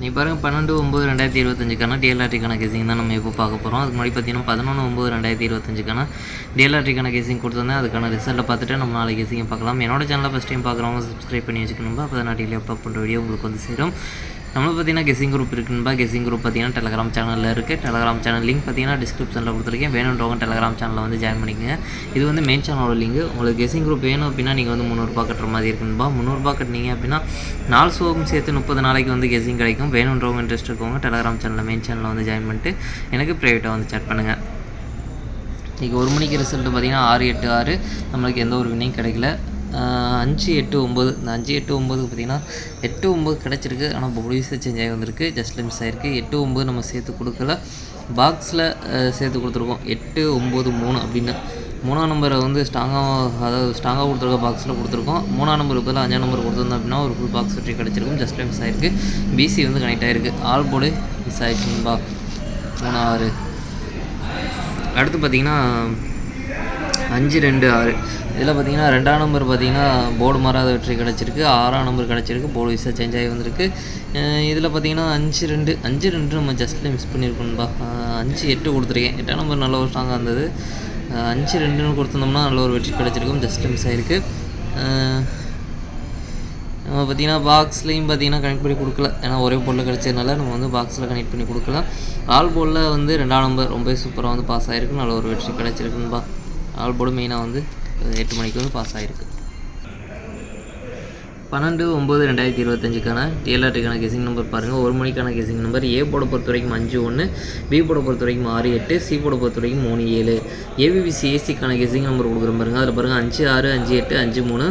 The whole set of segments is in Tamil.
நீ பாருங்கள் பன்னெண்டு ஒம்பது ரெண்டாயிரத்தி இருபத்தஞ்சுக்கான டிஎல்ஆர்டிக்கான கேசிங் தான் நம்ம இப்போ பார்க்க போகிறோம் அதுக்கு முன்னாடி பார்த்தீங்கன்னா பதினொன்று ஒம்பது ரெண்டாயிரத்தி இருபத்தஞ்சுக்கான டிஎல்ஆர்டிக்கான கேசிங் கொடுத்துருந்தேன். அதுக்கான ரிசல்ட்டை பார்த்துட்டு நம்ம நாளைக்கு கேசிங்க பார்க்கலாம். என்னோட சேனலை ஃபஸ்ட் டைம் பார்க்குறவங்க சப்ஸ்கிரைப் பண்ணி வச்சுக்கணும் அப்போ தான் நான் டெய்லி அப்லோட் பண்ணுற வீடியோ உங்களுக்கு வந்து சேரும். நம்மளுக்கு பார்த்தீங்கன்னா கெஸிங் குரூப் இருக்குன்பா? கெஸிங் குரூப் பார்த்தீங்கன்னா டெலகிராம் சேனலில் இருக்குது டெலகிராம் சேனல் லிங்க் பார்த்தீங்கன்னா டிஸ்கிரிப்ஷனில் கொடுத்துருக்கேன். வேணுன்றவங்க டெலகிராம் சேனலில் வந்து ஜாயின் பண்ணிக்கங்க. இது வந்து மெயின் சேனலோட லிங்க் உங்களுக்கு கெஸிங் குரூப் வேணும் அப்படின்னா நீங்கள் வந்து முந்நூறுபா கட்டுற மாதிரி இருக்குன்பா? முந்நூறுபா கட்டினீங்க அப்படின்னா நாலு ஷோவும் சேர்த்து முப்பது நாளைக்கு வந்து கெஸிங் கிடைக்கும். வேணுன்றவங்க இன்ட்ரெஸ்ட் இருக்கவங்க டெலகிராம் சேனலில் மெயின் சேனலில் வந்து ஜாயின் பண்ணிட்டு எனக்கு ப்ரைவேட்டாக வந்து சேட் பண்ணுங்கள் இன்றைக்கி ஒரு மணிக்கு ரிசல்ட்டு பார்த்தீங்கன்னா ஆறு எட்டு ஆறு. நம்மளுக்கு எந்த ஒரு வினையும் கிடைக்கல. அஞ்சு எட்டு ஒம்பது. இந்த அஞ்சு எட்டு ஒம்பது பார்த்தீங்கன்னா எட்டு ஒம்பது கிடச்சிருக்கு. ஆனால் ப்ரொடியூசர் சேஞ்ச் ஆகி வந்திருக்கு. ஜஸ்ட் மிஸ் ஆகிருக்கு எட்டு ஒம்பது நம்ம சேர்த்து கொடுக்கல. பாக்ஸில் சேர்த்து கொடுத்துருக்கோம். எட்டு ஒம்பது மூணு அப்படின்னு. மூணாம் நம்பரை வந்து ஸ்ட்ராங்காக அதாவது ஸ்ட்ராங்காக கொடுத்துருக்க பாக்ஸில் கொடுத்துருக்கோம். மூணாம் நம்பருக்கு பதிலாக அஞ்சாம் நம்பர் கொடுத்துருந்தோம் அப்படின்னா ஒரு ஃபுல் பாக்ஸ் வெற்றி கிடச்சிருக்கும். ஜஸ்ட் மிஸ் ஆகிருக்கு பிசி வந்து கனெக்ட் ஆகிருக்கு ஆல் போர்டு மிஸ் ஆகிடுச்சுங்களா மூணு ஆறு அடுத்து பார்த்தீங்கன்னா அஞ்சு ரெண்டு ஆறு. இதில் பார்த்தீங்கன்னா ரெண்டாம் நம்பர் பார்த்தீங்கன்னா போர்டு மாறாத வெற்றி கிடச்சிருக்கு. ஆறாம் நம்பர் கிடச்சிருக்கு. போர்டு விசா சேஞ்ச் ஆகி வந்திருக்கு. இதில் பார்த்தீங்கன்னா அஞ்சு ரெண்டு அஞ்சு ரெண்டு நம்ம ஜஸ்ட்டில் மிஸ் பண்ணியிருக்கோம்பா அஞ்சு எட்டு கொடுத்துருக்கேன். எட்டாம் நம்பர் நல்ல ஒரு ஸ்ட்ராங்காக இருந்தது. அஞ்சு ரெண்டுன்னு கொடுத்துருந்தோம்னா நல்ல ஒரு வெற்றி கிடச்சிருக்கும். ஜஸ்ட்டில் மிஸ் ஆகிருக்கு நம்ம பார்த்தீங்கன்னா பாக்ஸ்லேயும் பார்த்தீங்கன்னா கனெக்ட் பண்ணி கொடுக்கல. ஏன்னா ஒரே பொருள் கிடச்சதுனால நம்ம வந்து பாக்ஸில் கனெக்ட் பண்ணி கொடுக்கல. ஆல் போர்டில் வந்து ரெண்டாம் நம்பர் ரொம்ப சூப்பராக வந்து பாஸ் ஆகிருக்கு நல்ல ஒரு வெற்றி கிடச்சிருக்குன்பா ஆல் போர்டு மெயினாக வந்து எட்டு மணிக்கு வந்து பாஸ் ஆகிருக்கு பன்னெண்டு ஒம்பது ரெண்டாயிரத்தி இருபத்தஞ்சுக்கான டிஎல்ஆர்டிக்கான கெசிங் நம்பர் பாருங்கள் ஒரு மணிக்கான கெசிங் நம்பர் ஏ போட பொறுத்த வரைக்கும் அஞ்சு ஒன்று பி போட பொறுத்த வரைக்கும் ஆறு எட்டு. சி போட பொறுத்த வரைக்கும் மூணு ஏழு. ஏபிபிசி ஏசிக்கான கெசிங் நம்பர் கொடுக்குறோம் பாருங்கள் அதில் பாருங்கள் அஞ்சு ஆறு அஞ்சு எட்டு அஞ்சு மூணு.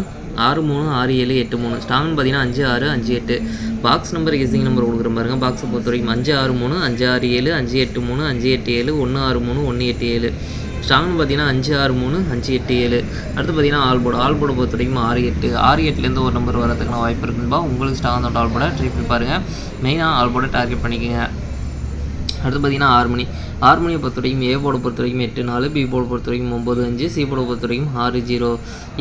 ஆறு மூணு ஆறு ஏழு எட்டு மூணு. ஸ்ட்ராங்னு பார்த்தீங்கன்னா அஞ்சு ஆறு அஞ்சு எட்டு. பாக்ஸ் நம்பர் கெசிங் நம்பர் கொடுக்குற பாருங்க. பாக்ஸை பொறுத்த வரைக்கும் அஞ்சு ஆறு மூணு. அஞ்சு ஆறு ஏழு. அஞ்சு எட்டு மூணு. அஞ்சு எட்டு ஏழு. ஒன்று ஆறு மூணு. ஒன்று எட்டு ஏழு. ஸ்ட்ராங்னு பார்த்தீங்கன்னா அஞ்சு ஆறு மூணு அஞ்சு எட்டு ஏழு. அடுத்து பார்த்தீங்கன்னா ஆல்போர்டு ஆல்போர்டு பொறுத்த வரைக்கும் ஆறு எட்டு. ஆறு எட்டுலேருந்து ஒரு நம்பர் வரதுக்கான வாய்ப்பு இருக்குன்பா உங்களுக்கு ஸ்ட்ராங் அந்த ஆல் ட்ரை பண்ணி பாருங்கள் மெயினாக ஆல்போர்டை டார்கெட் பண்ணிக்கோங்க. அடுத்து பார்த்தீங்கன்னா ஆறு மணி. ஆறு மணியை பொறுத்த வரைக்கும் ஏ போர்டை பொறுத்த வரைக்கும் எட்டு நாலு. பி போர்டு பொறுத்த வரைக்கும் ஒம்பது அஞ்சு. சி போர்டை பொறுத்த வரைக்கும் ஆறு ஜீரோ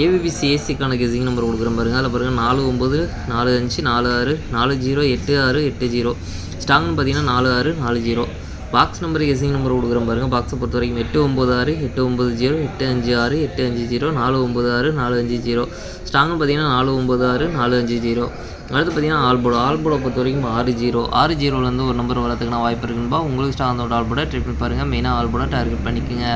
ஏபிபிசி ஏசிக்கான கெசிங் நம்பர் கொடுக்குறேன் பாருங்கள் அதில் பாருங்கள் நாலு ஒம்பது நாலு அஞ்சு நாலு ஆறு நாலு ஜீரோ எட்டு ஆறு எட்டு ஜீரோ ஸ்ட்ராங்னு பார்த்தீங்கன்னா நாலு ஆறு நாலு zero box number guessing number கொடுக்குறேன் பாருங்கள் பாக்ஸை பொறுத்த வரைக்கும் எட்டு ஒம்பது ஆறு எட்டு ஒம்பது ஜீரோ எட்டு அஞ்சு ஆறு எட்டு அஞ்சு ஜீரோ நாலு ஒம்பது ஆறு நாலு அஞ்சு ஜீரோ. ஸ்ட்ராங்னு பார்த்தீங்கன்னா நாலு ஒம்பது ஆறு நாலு அஞ்சு ஜீரோ. அடுத்து பார்த்தீங்கன்னா ஆல்போடோ ஆல்போடோ பொறுத்த வரைக்கும் ஆறு ஜீரோ. ஆறு ஜீரோலேருந்து ஒரு நம்பர் வரதுக்கான வாய்ப்பு இருக்குன்பா. உங்களுக்கு ஸ்ட்ராங்கோட ஆல்போர்டை ட்ரை பண்ணி பாருங்கள் மெயினாக ஆல்போர்டை டார்கெட் பண்ணிக்கோங்க.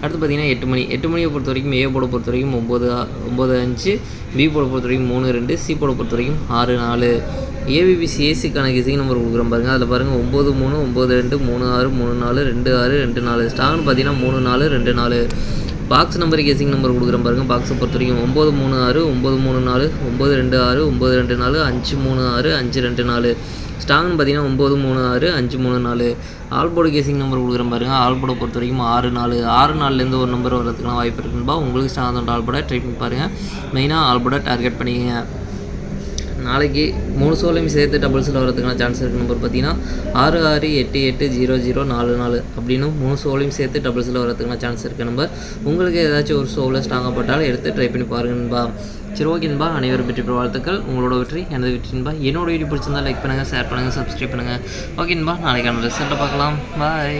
அடுத்து பார்த்தீங்கன்னா எட்டு மணி. எட்டு மணியை பொறுத்த வரைக்கும் ஏ போட பொறுத்த வரைக்கும் ஒம்பது ஒம்பது அஞ்சு பி போட பொறுத்த வரைக்கும் மூணு ரெண்டு சி போட பொறுத்த வரைக்கும் ஆறு நாலு. ஏபிபிசி ஏசிக்கான கெசிங் நம்பர் கொடுக்குறோம் பாருங்கள் அதில் பாருங்கள் ஒம்பது மூணு ஒம்பது ரெண்டு மூணு ஆறு மூணு நாலு ரெண்டு ஆறு ரெண்டு நாலு. ஸ்ட்ராங்னு பார்த்தீங்கன்னா மூணு நாலு ரெண்டு நாலு. பாக்ஸ் நம்பர் கேசிங் நம்பர் கொடுக்குறேன் பாருங்கள் பாக்ஸை பொறுத்த வரைக்கும் ஒம்பது மூணு ஆறு ஒம்பது மூணு நாலு ஒம்பது ரெண்டு ஆறு ஒம்பது ரெண்டு நாலு அஞ்சு மூணு ஆறு அஞ்சு ரெண்டு நாலு. ஸ்டாங்னு பார்த்தீங்கன்னா ஒம்பது மூணு ஆறு அஞ்சு மூணு நாலு. ஆல்போர்டு கேசிங் நம்பர் கொடுக்குறேன் பாருங்கள் ஆல்போர்டை பொறுத்த வரைக்கும் ஆறு நாலு. ஆறு நாலுலேருந்து ஒரு நம்பர் வரதுக்கான வாய்ப்பு இருக்குன்பா உங்களுக்கு ஸ்டாங் அந்த ஆல்போர்டை ட்ரை பண்ணி பாருங்கள் மெயினாக ஆல்போர்டை டார்கெட் பண்ணிக்கங்க. நாளைக்கு மூணு சோலையும் சேர்த்து டபுள்ஸில் வரதுக்கான சான்ஸ் இருக்குது நம்பர் பார்த்தீங்கன்னா ஆறு ஆறு எட்டு எட்டு ஜீரோ ஜீரோ நாலு நாலு அப்படின்னு மூணு சோலையும் சேர்த்து டபுள்ஸில் வரதுக்கான சான்ஸ் இருக்குது நம்பர் உங்களுக்கு ஏதாச்சும் ஒரு ஷோவில் ஸ்ட்ராங்காக பட்டாலும் எடுத்து ட்ரை பண்ணி பாருங்கன்பா சரி ஓகேன்பா அனைவரும் வெற்றி பெற வாழ்த்துக்கள். உங்களோட வெற்றி எனது வெற்றின்பா என்னோட வீடியோ பிடிச்சிருந்தா லைக் பண்ணுங்கள் ஷேர் பண்ணுங்கள் சப்ஸ்கிரைப் பண்ணுங்கள் ஓகேன்பா நாளைக்கான ரிசல்ட்டை பார்க்கலாம். பாய்